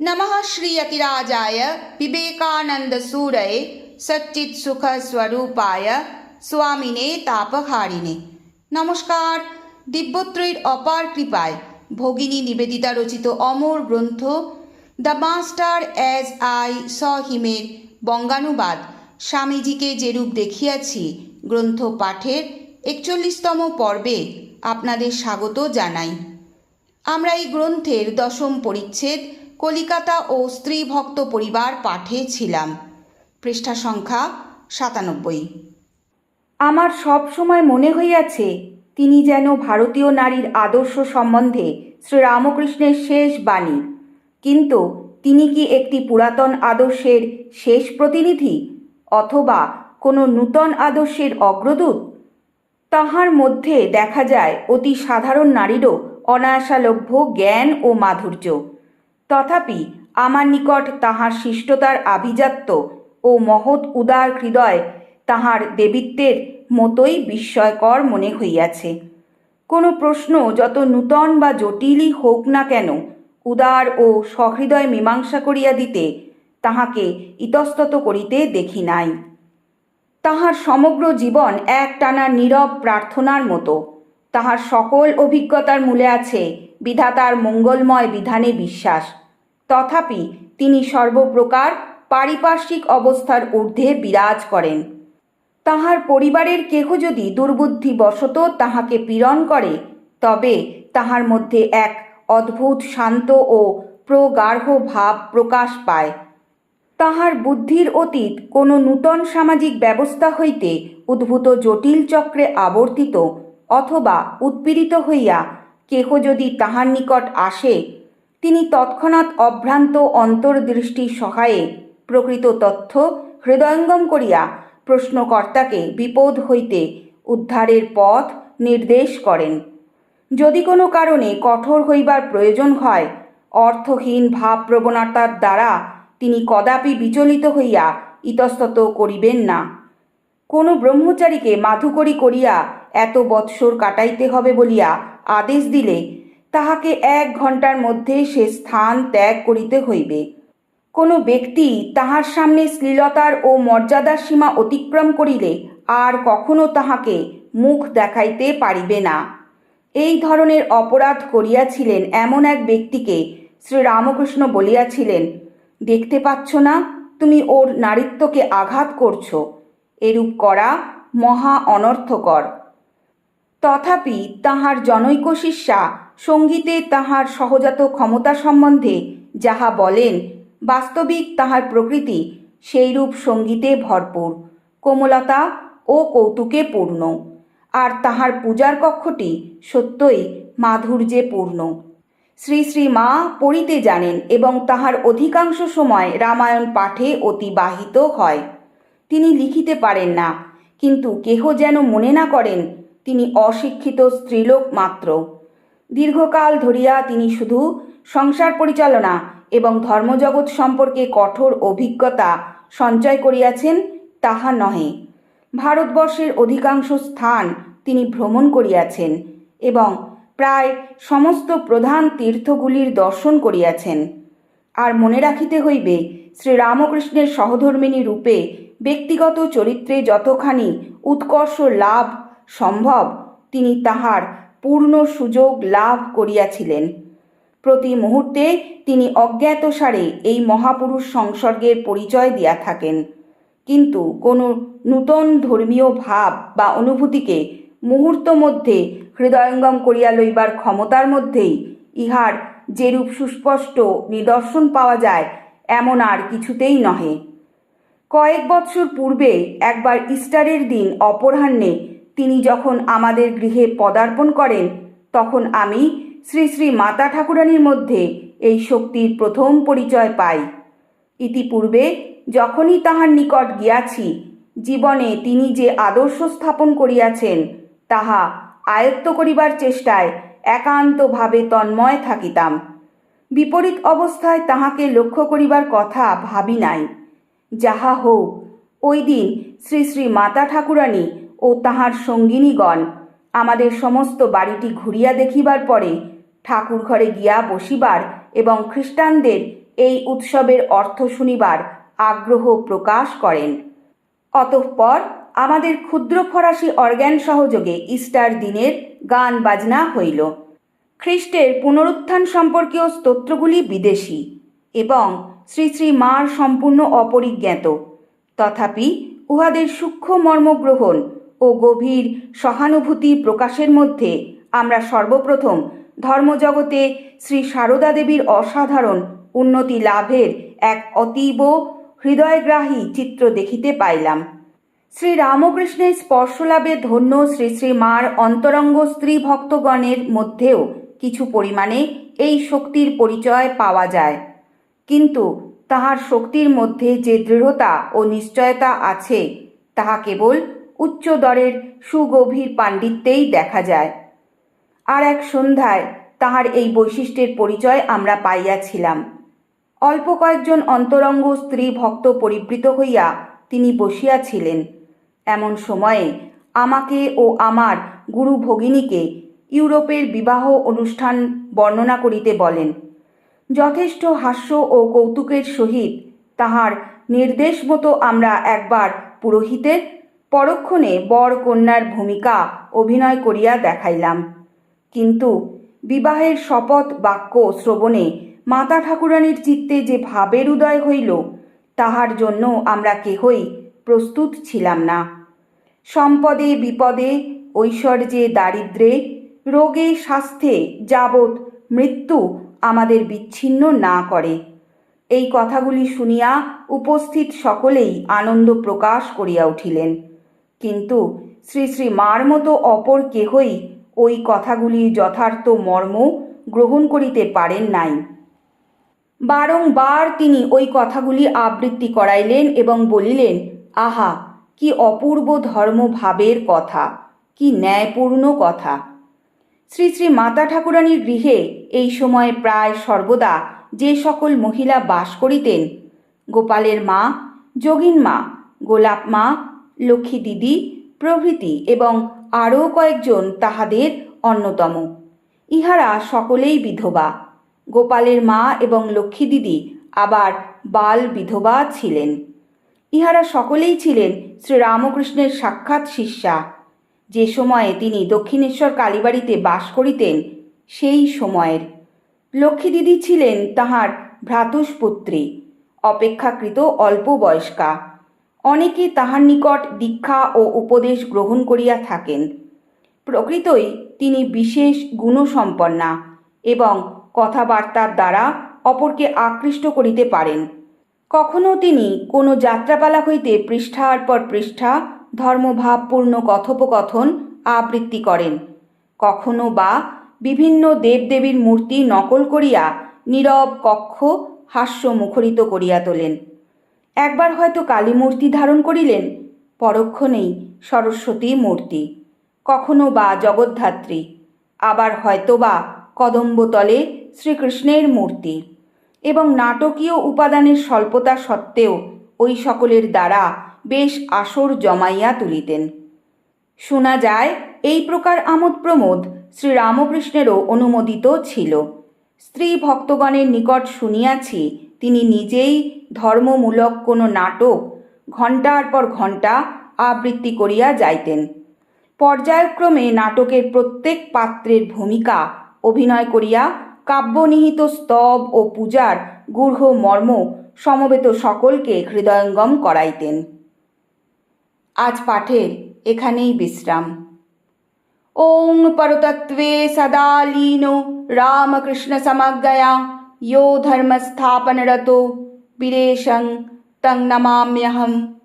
नमः श्रीयतिराजाय विवेकानन्दसूरये সচ্চিৎসুখস্বরূপায় স্বামিনে তাপহারিণে নমস্কার দিব্যত্রয়ীর অপার কৃপায় ভগিনী নিবেদিতা রচিত অমর গ্রন্থ the master as I saw হিমের বঙ্গানুবাদ স্বামীজিকে যেরূপ দেখিয়াছি গ্রন্থ পাঠের একচল্লিশতম পর্বে আপনাদের স্বাগত জানাই আমরা এই গ্রন্থের দশম পরিচ্ছেদ কলিকাতা ও স্ত্রী ভক্ত পরিবার পাঠে ছিলাম। পৃষ্ঠা সংখ্যা সাতানব্বই। আমার সব সময় মনে হইয়াছে, তিনি যেন ভারতীয় নারীর আদর্শ সম্বন্ধে শ্রীরামকৃষ্ণের শেষ বাণী। কিন্তু তিনি কি একটি পুরাতন আদর্শের শেষ প্রতিনিধি, অথবা কোনো নূতন আদর্শের অগ্রদূত? তাহার মধ্যে দেখা যায় অতি সাধারণ নারীরও অনায়াসালভ্য জ্ঞান ও মাধুর্য। তথাপি আমার নিকট তাহার শিষ্টতার আভিজাত্য ও মহৎ উদার হৃদয় তাহার দেবিত্বের মতোই বিস্ময়কর মনে হইয়াছে। কোনো প্রশ্ন যত নূতন বা জটিলই হোক না কেন, উদার ও সহৃদয় মীমাংসা করিয়া দিতে তাহাকে ইতস্তত করিতে দেখি নাই। তাহার সমগ্র জীবন এক টানা নীরব প্রার্থনার মতো, তাহার সকল অভিজ্ঞতার মূলে আছে বিধাতার মঙ্গলময় বিধানে বিশ্বাস। তথাপি তিনি সর্বপ্রকার পারিপার্শ্বিক অবস্থার ঊর্ধ্বে বিরাজ করেন। তাহার পরিবারের কেহ যদি দুর্বুদ্ধিবশত তাহাকে পীড়ন করে, তবে তাহার মধ্যে এক অদ্ভুত শান্ত ও প্রগাঢ় ভাব প্রকাশ পায়। তাহার বুদ্ধির অতীত কোনো নূতন সামাজিক ব্যবস্থা হইতে উদ্ভূত জটিল চক্রে আবর্তিত অথবা উৎপীড়িত হইয়া কেহ যদি তাহার নিকট আসে, তিনি তৎক্ষণাৎ অভ্রান্ত অন্তর্দৃষ্টি সহায়ে প্রকৃত তথ্য হৃদয়ঙ্গম করিয়া প্রশ্নকর্তাকে বিপদ হইতে উদ্ধারের পথ নির্দেশ করেন। যদি কোনো কারণে কঠোর হইবার প্রয়োজন হয়, অর্থহীন ভাব প্রবণতার দ্বারা তিনি কদাপি বিচলিত হইয়া ইতস্তত করিবেন না। কোনো ব্রহ্মচারীকে মাধুকরী করিয়া এত বৎসর কাটাইতে হবে বলিয়া আদেশ দিলে তাহাকে এক ঘণ্টার মধ্যে সে স্থান ত্যাগ করিতে হইবে। কোনো ব্যক্তি তাহার সামনে শ্লীলতার ও মর্যাদার সীমা অতিক্রম করিলে আর কখনো তাহাকে মুখ দেখাইতে পারিবে না। এই ধরনের অপরাধ করিয়াছিলেন এমন এক ব্যক্তিকে শ্রীরামকৃষ্ণ বলিয়াছিলেন, দেখতে পাচ্ছ না, তুমি ওর নারীত্বকে আঘাত করছ। এরূপ করা মহা অনর্থকর। তথাপি তাহার জনৈক শিষ্যা সঙ্গীতে তাহার সহজাত ক্ষমতা সম্বন্ধে যাহা বলেন, বাস্তবিক তাহার প্রকৃতি সেইরূপ সঙ্গীতে ভরপুর, কোমলতা ও কৌতুকে পূর্ণ। আর তাহার পূজার কক্ষটি সত্যই মাধুর্যে পূর্ণ। শ্রী শ্রী মা পড়িতে জানেন এবং তাহার অধিকাংশ সময় রামায়ণ পাঠে অতিবাহিত হয়। তিনি লিখিতে পারেন না, কিন্তু কেহ যেন মনে না করেন তিনি অশিক্ষিত স্ত্রীলোক মাত্র। দীর্ঘকাল ধরিয়া তিনি শুধু সংসার পরিচালনা এবং ধর্মজগৎ সম্পর্কে কঠোর অভিজ্ঞতা সঞ্চয় করিয়াছেন তাহা নহে। ভারতবর্ষের অধিকাংশ স্থান তিনি ভ্রমণ করিয়াছেন এবং প্রায় সমস্ত প্রধান তীর্থগুলির দর্শন করিয়াছেন। আর মনে রাখিতে হইবে, শ্রীরামকৃষ্ণের সহধর্মিনী রূপে ব্যক্তিগত চরিত্রে যতখানি উৎকর্ষ লাভ সম্ভব? তিনি তাহার পূর্ণ সুযোগ লাভ করিয়াছিলেন। প্রতি মুহূর্তে তিনি অজ্ঞাতসারে এই মহাপুরুষ সংসর্গের পরিচয় দিয়া থাকেন। কিন্তু কোনো নূতন ধর্মীয় ভাব বা অনুভূতিকে মুহূর্ত মধ্যে হৃদয়ঙ্গম করিয়া লইবার ক্ষমতার মধ্যেই ইহার যেরূপ সুস্পষ্ট নিদর্শন পাওয়া যায়, এমন আর কিছুতেই নহে। কয়েক বৎসর পূর্বে একবার ইস্টারের দিন অপরাহ্নে তিনি যখন আমাদের গৃহে পদার্পণ করেন, তখন আমি শ্রী শ্রী মাতা ঠাকুরানীর মধ্যে এই শক্তির প্রথম পরিচয় পাই। ইতিপূর্বে যখনই তাহার নিকট গিয়াছি, জীবনে তিনি যে আদর্শ স্থাপন করিয়াছেন, তাহা আয়ত্ত করিবার চেষ্টায় একান্তভাবে তন্ময় থাকিতাম। বিপরীত অবস্থায় তাহাকে লক্ষ্য করিবার কথা ভাবি নাই। যাহা হোক ওই দিন শ্রী শ্রী মাতা ঠাকুরানী ও তাহার সঙ্গিনীগণ, আমাদের সমস্ত বাড়িটি ঘুরিয়া দেখিবার পরে ঠাকুর ঘরে গিয়া বসিবার এবং খ্রিস্টানদের এই উৎসবের অর্থ শুনিবার আগ্রহ প্রকাশ করেন। অতঃপর আমাদের ক্ষুদ্র ফরাসি অর্গ্যান সহযোগে ইস্টার দিনের গান বাজনা হইল। খ্রিস্টের পুনরুত্থান সম্পর্কীয় স্তোত্রগুলি বিদেশি এবং শ্রী শ্রী মার সম্পূর্ণ অপরিজ্ঞাত। তথাপি উহাদের সূক্ষ্ম মর্মগ্রহণ ও গভীর সহানুভূতি প্রকাশের মধ্যে আমরা সর্বপ্রথম ধর্মজগতে শ্রী সারদা দেবীর অসাধারণ উন্নতি লাভের এক অতীব হৃদয়গ্রাহী চিত্র দেখিতে পাইলাম। শ্রী রামকৃষ্ণের স্পর্শলাভে ধন্য শ্রী শ্রী মার অন্তরঙ্গ স্ত্রী ভক্তগণের মধ্যেও কিছু পরিমাণে এই শক্তির পরিচয় পাওয়া যায়। কিন্তু তাহার শক্তির মধ্যে যে দৃঢ়তা ও নিশ্চয়তা আছে, তাহা কেবল উচ্চ দরের সুগভীর পাণ্ডিত্যেই দেখা যায়। আর এক সন্ধ্যায় তাহার এই বৈশিষ্ট্যের পরিচয় আমরা পাইয়াছিলাম। অল্প কয়েকজন অন্তরঙ্গ স্ত্রী ভক্ত পরিবৃত হইয়া তিনি বসিয়াছিলেন। এমন সময়ে আমাকে ও আমার গুরু ভগিনীকে ইউরোপের বিবাহ অনুষ্ঠান বর্ণনা করিতে বলেন। যথেষ্ট হাস্য ও কৌতুকের সহিত তাহার নির্দেশ মতো আমরা একবার পুরোহিতের পরক্ষণে বর কন্যার ভূমিকা অভিনয় করিয়া দেখাইলাম। কিন্তু বিবাহের শপথ বাক্য শ্রবণে মাতা ঠাকুরানীর চিত্তে যে ভাবের উদয় হইল, তাহার জন্য আমরা কেহই প্রস্তুত ছিলাম না। সম্পদে বিপদে, ঐশ্বর্যে দারিদ্রে, রোগে স্বাস্থ্যে যাবৎ মৃত্যু আমাদের বিচ্ছিন্ন না করে। এই কথাগুলি শুনিয়া উপস্থিত সকলেই আনন্দ প্রকাশ করিয়া উঠিলেন। কিন্তু শ্রী শ্রী মার মতো অপর কেহই ওই কথাগুলি যথার্থ মর্ম গ্রহণ করিতে পারেন নাই। বারংবার তিনি ওই কথাগুলি আবৃত্তি করাইলেন এবং বলিলেন, আহা, কি অপূর্ব ধর্মভাবের কথা, কি ন্যায়পূর্ণ কথা। শ্রী শ্রী মাতা ঠাকুরানীর গৃহে এই সময় প্রায় সর্বদা যে সকল মহিলা বাস করিতেন, গোপালের মা, যোগিন মা, গোলাপ মা লক্ষ্মী দিদি, প্রভৃতি এবং আরও কয়েকজন তাহাদের অন্যতম। ইহারা সকলেই বিধবা। গোপালের মা এবং লক্ষ্মী দিদি আবার বাল বিধবা ছিলেন। ইহারা সকলেই ছিলেন শ্রীরামকৃষ্ণের সাক্ষাৎ শিষ্যা। যে সময়ে তিনি দক্ষিণেশ্বর কালীবাড়িতে বাস করিতেন, সেই সময়ের। লক্ষ্মী দিদি ছিলেন তাহার ভ্রাতুষ্পুত্রী, অপেক্ষাকৃত অল্প বয়স্কা অনেকে তাহার নিকট দীক্ষা ও উপদেশ গ্রহণ করিয়া থাকেন। প্রকৃতই তিনি বিশেষ গুণসম্পন্না এবং কথাবার্তার দ্বারা অপরকে আকৃষ্ট করিতে পারেন। কখনো তিনি কোনো যাত্রাপালা হইতে পৃষ্ঠার পর পৃষ্ঠা ধর্মভাবপূর্ণ কথোপকথন আবৃত্তি করেন। কখনো বা বিভিন্ন দেবদেবীর মূর্তি নকল করিয়া নীরব কক্ষ হাস্য মুখরিত করিয়া তোলেন। একবার হয়তো কালী মূর্তি ধারণ করিলেন পরক্ষণেই সরস্বতী মূর্তি। কখনো বা জগদ্ধাত্রী, আবার হয়তো বা কদম্বতলে শ্রীকৃষ্ণের মূর্তি। এবং নাটকীয় উপাদানের স্বল্পতা সত্ত্বেও ওই সকলের দ্বারা বেশ আসর জমাইয়া তুলিতেন। শোনা যায়, এই প্রকার আমোদ প্রমোদ শ্রীরামকৃষ্ণেরও অনুমোদিত ছিল। স্ত্রী ভক্তগণের নিকট শুনিয়াছি তিনি নিজেই ধর্মমূলক কোনো নাটক ঘণ্টার পর ঘণ্টা আবৃত্তি করিয়া যাইতেন। পর্যায়ক্রমে নাটকের প্রত্যেক পাত্রের ভূমিকা অভিনয় করিয়া কাব্যনিহিত স্তব ও পূজার গূঢ় মর্ম সমবেত সকলকে হৃদয়ঙ্গম করাইতেন। আজ পাঠের এখানেই বিশ্রাম। ওং পরতত্ত্বে সদালীন রামকৃষ্ণ সমজ্ঞয়া यो धर्मस्थापनरतो। वीरेशं तं नमाम्यहम्